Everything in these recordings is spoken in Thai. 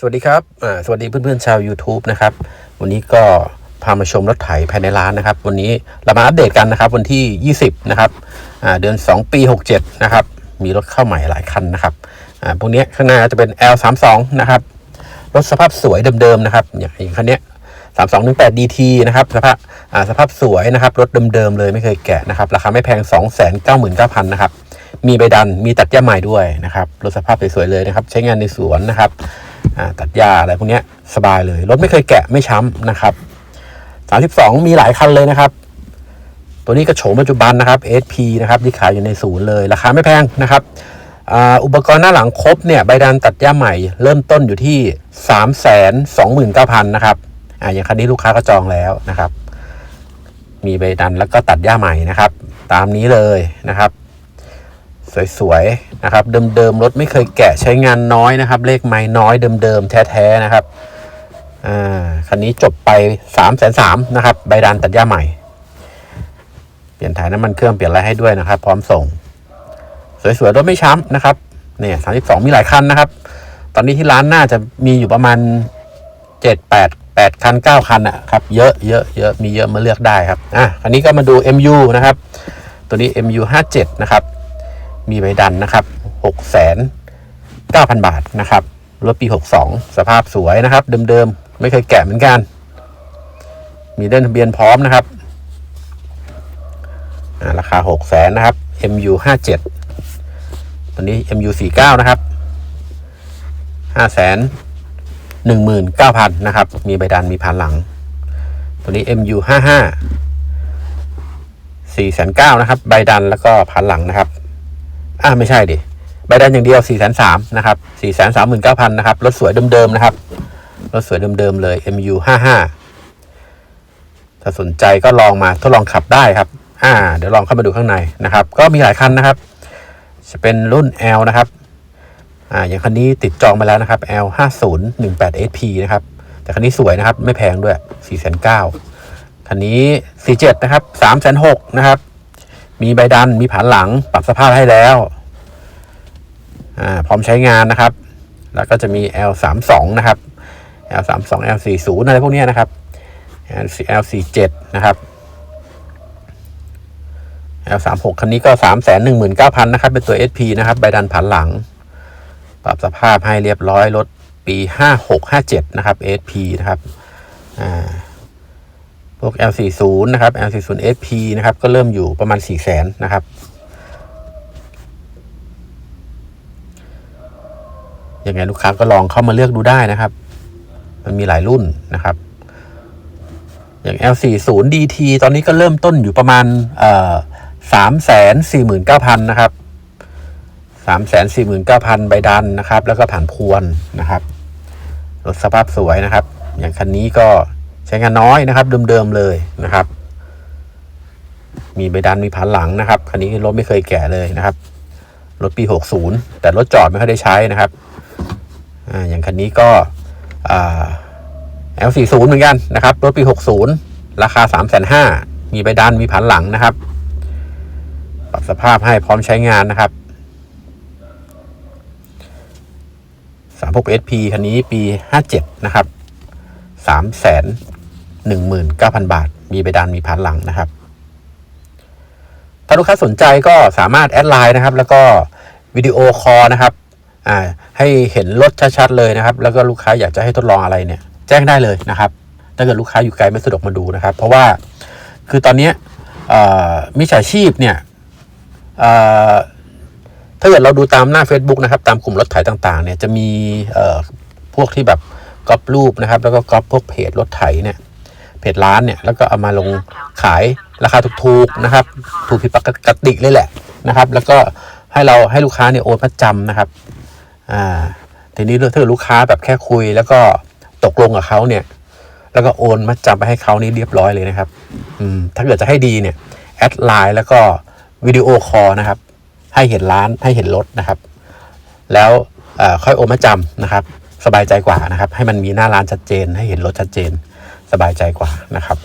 สวัสดีครับ สวัสดีเพื่อนๆชาว YouTube นะครับ วันนี้ก็พามาชมรถไถภายในร้านนะครับ วันนี้เรามาอัปเดตกันนะครับ วันที่ 20 นะครับเดือน 2 ปี 67 นะครับ มีรถเข้าใหม่หลายคันนะครับพวกนี้ข้างหน้าจะเป็น L32 นะครับ รถสภาพสวยเดิมๆนะครับ อย่างอย่างคันนี้3218 DT นะครับ สภาพสภาพสวยนะครับ รถเดิมๆเลยไม่เคยแกะนะครับ ราคาไม่แพง 299,000 นะครับ มีใบดัน มีตัดหญ้าใหม่ด้วยนะครับ รถสภาพสวยๆเลยนะครับ ใช้งานในสวนนะครับ ตัดหญ้าอะไรพวกนี้สบายเลย รถไม่เคยแกะไม่ช้ำนะครับ 32 มีหลายคันเลยนะครับ ตัวนี้กระโฉมปัจจุบันนะครับ SP นะครับที่ขายอยู่ในศูนย์เลย ราคาไม่แพงนะครับอ่าอุปกรณ์หน้าหลังครบเนี่ยใบดันตัดหญ้าใหม่ เริ่มต้นอยู่ที่ 3 2 9 0 0 0 นะครับอ่าอย่างคันนี้ลูกค้าก็จองแล้วนะครับ มีใบดันแล้วก็ตัดหญ้าใหม่นะครับ ตามนี้เลยนะครับ สวยๆนะครับเดิมๆรถไม่เคยแกะใช้งานน้อยนะครับ เลขไม้น้อยเดิมๆแท้ๆนะครับอ่าคันนี้จบไปสามแสนสามนะครับใบดันตัดหญ้าใหม่ เปลี่ยนถ่ายน้ำมันเครื่องเปลี่ยนอะไรให้ด้วยนะครับ พร้อมส่ง สวยๆรถไม่ช้ำนะครับเนี่ยสามสิบสองมีหลายคันนะครับ ตอนนี้ที่ร้านน่าจะมีอยู่ประมาณเจ็ดแปดแปดคันเก้าคันอะครับเยอะเยอะเยอะมีเยอะมาเลือกได้ครับอะคันนี้ก็มาดู MU นะครับ ตัวนี้ MU ห้าเจ็ดนะครับ มีใบดันนะครับหกแสนเก้าพันบาทนะครับ รถปีหกสองสภาพสวยนะครับ เดิมๆ ไม่เคยแกะเหมือนกัน มีเล่นทะเบียนพร้อมนะครับ ราคาหกแสนนะครับ MU ห้าเจ็ดตัวนี้ MU สี่เก้านะครับห้าแสนหนึ่งหมื่นเก้าพันนะครับ มีใบดันมีผ่านหลัง ตัวนี้ MU ห้าห้าสี่แสนเก้านะครับ ใบดันแล้วก็ผ่านหลังนะครับ อ่าไม่ใช่ดิใบดันอย่างเดียว4ี่แสนสามนะครับสี่แสนสามหมื่นเก้าพันนะครับรถสวยเดิมๆนะครับรถสวยเดิมๆเลย MU ห้าห้าถ้าสนใจก็ลองมาทดลองขับได้ครับ อ่า เดี๋ยวลองเข้ามาดูข้างในนะครับ ก็มีหลายคันนะครับ จะเป็นรุ่น L นะครับ อ่า อย่างคันนี้ติดจองมาแล้วนะครับ L ห้าศูนย์หนึ่งแปด SP นะครับ แต่คันนี้สวยนะครับ ไม่แพงด้วยสี่แสนเก้าคันนี้สี่เจ็ดนะครับสามแสนหกนะครับ มีใบดัน มีผันหลัง ปรับสภาพให้แล้ว พร้อมใช้งานนะครับ แล้วก็จะมี L32 นะครับ L32 L40 อะไรพวกนี้นะครับ L47 นะครับ L36 คันนี้ก็ 319,000นะครับ เป็นตัว SP นะครับใบดันผันหลัง ปรับสภาพให้เรียบร้อยรถปี 5657 นะครับ SP นะครับพวก L40 นะครับ L40 SP นะครับ ก็เริ่มอยู่ประมาณ 4 0 0 0 0 0 นะครับ ยังไงลูกค้าก็ลองเข้ามาเลือกดูได้นะครับ มันมีหลายรุ่นนะครับ อย่าง L40 DT ตอนนี้ก็เริ่มต้นอยู่ประมาณสามแสนสี่หมื่นเก้าพันนะครับสามแสนสี่หมื่นเก้าพันใบดันนะครับ แล้วก็ผ่านพวนนะครับรถสภาพสวยนะครับ อย่างคันนี้ก็ใช้งานน้อยนะครับ เดิมๆเลยนะครับ มีใบดันมีผ่านหลังนะครับ คันนี้รถไม่เคยแก่เลยนะครับ รถปี 60 แต่รถจอดไม่ค่อยได้ใช้นะครับออย่างคันนี้ก็ L40 เหมือนกันนะครับ รถปี 60 ราคา 3 5 0 0 0มีใบดันมีผันหลังนะครับ ปรับสภาพให้พร้อมใช้งานนะครับ 36 SP คันนี้ปี 57 นะครับ 3 1 9 0 0 0 บาท มีใบดันมีผันหลังนะครับ ลูกค้าสนใจก็สามารถแอดไลน์นะครับ แล้วก็วิดีโอคอลนะครับอ่าให้เห็นรถชัดๆเลยนะครับ แล้วก็ลูกค้าอยากจะให้ทดลองอะไรเนี่ย แจ้งได้เลยนะครับ ถ้าเกิดลูกค้าอยู่ไกลไม่สะดวกมาดูนะครับ เพราะว่าคือตอนนี้มิจฉาชีพเนี่ยเอ่อถ้าเกิดเราดูตามหน้า Facebook นะครับ ตามกลุ่มรถไถต่างๆ เนี่ยจะมีพวกที่แบบก๊อปรูปนะครับ แล้วก็ก๊อปพวกเพจรถไถเนี่ย จร้านเนี่ยแล้วก็เอามาลงขายราคาถูกๆนะครับ ถูกผิดปกติเลยแหละนะครับ แล้วก็ให้เราให้ลูกค้าเนี่ยโอนประจำนะครับอ่าทีนี้ถ้าเกิดลูกค้าแบบแค่คุย แล้วก็ตกลงกับเขาเนี่ย แล้วก็โอนมาจำไปให้เขานี่เรียบร้อยเลยนะครับ อืมถ้าเกิดจะให้ดีเนี่ยแอดไลน์แล้วก็วิดีโอคอลนะครับ ให้เห็นร้านให้เห็นรถนะครับ แล้วเอ่อค่อยโอนมาจำนะครับ สบายใจกว่านะครับ ให้มันมีหน้าร้านชัดเจน ให้เห็นรถชัดเจน สบายใจกว่านะครับ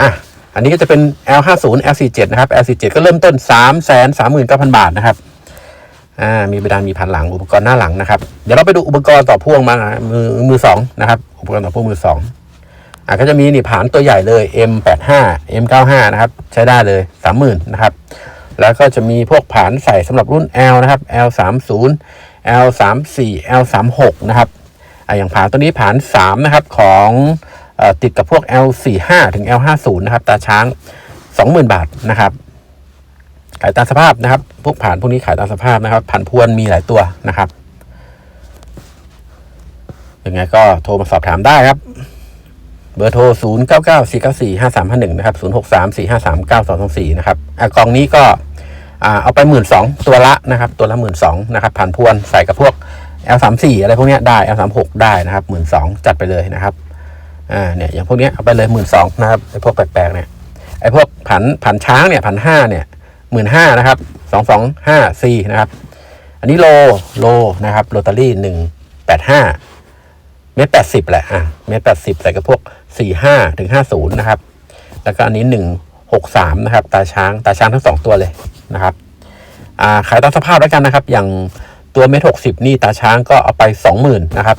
อะอันนี้ก็จะเป็น L50 L47 นะครับ L47 ก็เริ่มต้น 3 3 9 0 0 0 บาทนะครับอ่ามีบดานมีพันหลังอุปกรณ์หน้าหลังนะครับ เดี๋ยวเราไปดูอุปกรณ์ต่อพ่วงมามือมือสองนะครับ อุปกรณ์ต่อพ่วงมือสองอ่าก็จะมีนี่ผานตัวใหญ่เลย M85 M95 นะครับ ใช้ได้เลย 30,000นะครับ แล้วก็จะมีพวกผานใส่สำหรับรุ่น L นะครับ L30 L34 L36 นะครับ อ่าอย่างผานตัวนี้ผาน3นะครับของอติดกับพวก L45 ถึง L50 นะครับตาช้าง 20,000 บาทนะครับ ขายตามสภาพนะครับ พวกผ่านพวกนี้ขายตามสภาพนะครับผ่านพวนมีหลายตัวนะครับยังไงก็โทรมาสอบถามได้ครับ เบอร์โทร 0 9 9 4 9 4 5 3 5 1 นะครับ 0 6 3 4 5 3 9 2 2 4 นะครับอะกล่องนี้ก็เอาไปหมื่นสองตัวละนะครับ ตัวละหมื่นสองนะครับผ่านพวนใส่กับพวก L 3 4 อะไรพวกนี้ได้ L 3 6 ได้นะครับหมื่นสองจัดไปเลยนะครับอ่าเนี่ยอย่างพวกนี้เอาไปเลยหมื่นสองนะครับไอ้พวกแปลกๆเนี่ยไอ้พวกผันผันช้างเนี่ยผันห้าเนี่ยหมื่นห้านะครับสองสองห้าสี่นะครับ อันนี้โลโลนะครับโรตารี่หนึ่งแปดห้าเมตรแปดสิบแหละอะเมตรแปดสิบใส่กับพวกสี่ห้าถึงห้าศูนย์นะครับ แล้วก็อันนี้หนึ่งหกสามนะครับ ตาช้างตาช้างทั้งสองตัวเลยนะครับ อ่าขายตามสภาพแล้วกันนะครับ อย่าง ตัวเมตรหกสิบนี่ตาช้างก็เอาไปสองหมื่นนะครับ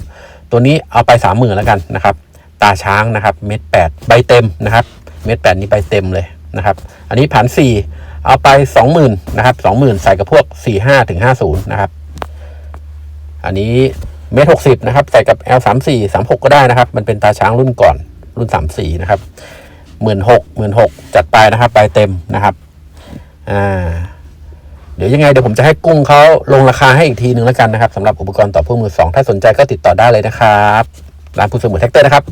ตัวนี้เอาไปสามหมื่นแล้วกันนะครับ ตาช้างนะครับเม็ดแปดใบเต็มนะครับเม็ดแปดนี้ใบเต็มเลยนะครับ อันนี้ผันสี่เอาไปสองหมื่นนะครับสองหมื่นใส่กับพวกสี่ห้าถึงห้าศูนย์นะครับ อันนี้เมตรหกสิบนะครับใส่กับ L สามสี่สามหกก็ได้นะครับ มันเป็นตาช้างรุ่นก่อนรุ่นสามสี่นะครับหมื่นหกหมื่นหกจัดไปนะครับใบเต็มนะครับ อ่า เดี๋ยวยังไงเดี๋ยวผมจะให้กุ้งเขาลงราคาให้อีกทีหนึ่งแล้วกันนะครับสำหรับอุปกรณ์ต่อพ่วงมือสองถ้าสนใจก็ติดต่อได้เลยนะครับร้านผู้สมุทรแท็กเตอร์นะครับ